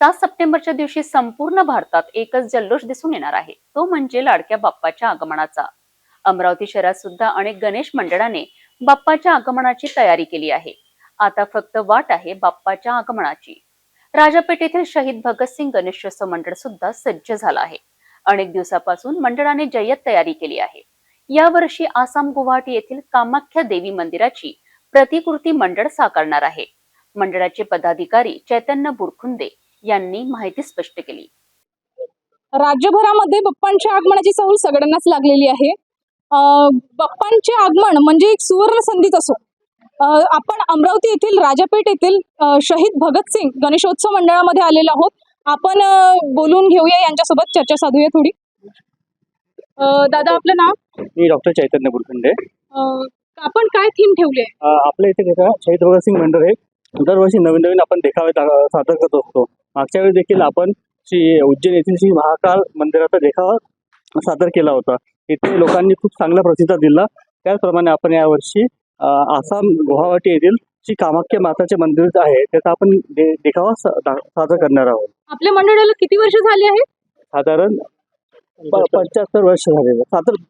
सात सप्टेंबरच्या दिवशी संपूर्ण भारतात एकच जल्लोष दिसून येणार आहे. तो म्हणजे लाडक्या बाप्पाच्या आगमनाचा. अमरावती शहरात सुद्धा अनेक गणेश मंडळाने बाप्पाच्या आगमनाची तयारी केली आहे. आता फक्त वाट आहे बाप्पाच्या आगमनाची. राजापेठ येथील शहीद भगतसिंग गणेशोत्सव मंडळ सुद्धा सज्ज झाला आहे. अनेक दिवसापासून मंडळाने जय्यत तयारी केली आहे. यावर्षी आसाम गुवाहाटी येथील कामाख्या देवी मंदिराची प्रतिकृती मंडळ साकारणार आहे. मंडळाचे पदाधिकारी चैतन्य बुरखुंदे यांनी माहिती स्पष्ट केली. राज्यभरामध्ये बाप्पांच्या आगमनाची चाहूल सगळ्यांनाच लागलेली आहे. बाप्पांचे आगमन म्हणजे एक सुवर्ण संधीच असो. आपण अमरावती येथील राजापेठ येथील शहीद भगतसिंग गणेशोत्सव मंडळामध्ये आलेलो आहोत. आपण बोलून घेऊया यांच्यासोबत चर्चा साधूया थोडी. दादा आपलं नाव? मी डॉक्टर चैतन्य बुरखंडे. आपण काय थीम ठेवली आपल्या इथे शहीद भगतसिंग मंडळ हे दरवर्षी नवीन नवीन आपण देखावे सादर करत असतो. मागच्या वेळी देखील आपण श्री उज्जैन येथील श्री महाकाल मंदिराचा देखावा सादर केला होता. इथे लोकांनी खूप चांगला प्रतिसाद दिला. त्याचप्रमाणे आपण यावर्षी आसाम गुवाहाटी येथील श्री कामाख्या माताचे मंदिर आहे त्याचा आपण देखावा सादर करणार आहोत. आपल्या मंडळाला किती वर्ष झाली आहे? साधारण पंच्याहत्तर वर्ष झालेलं. साधारण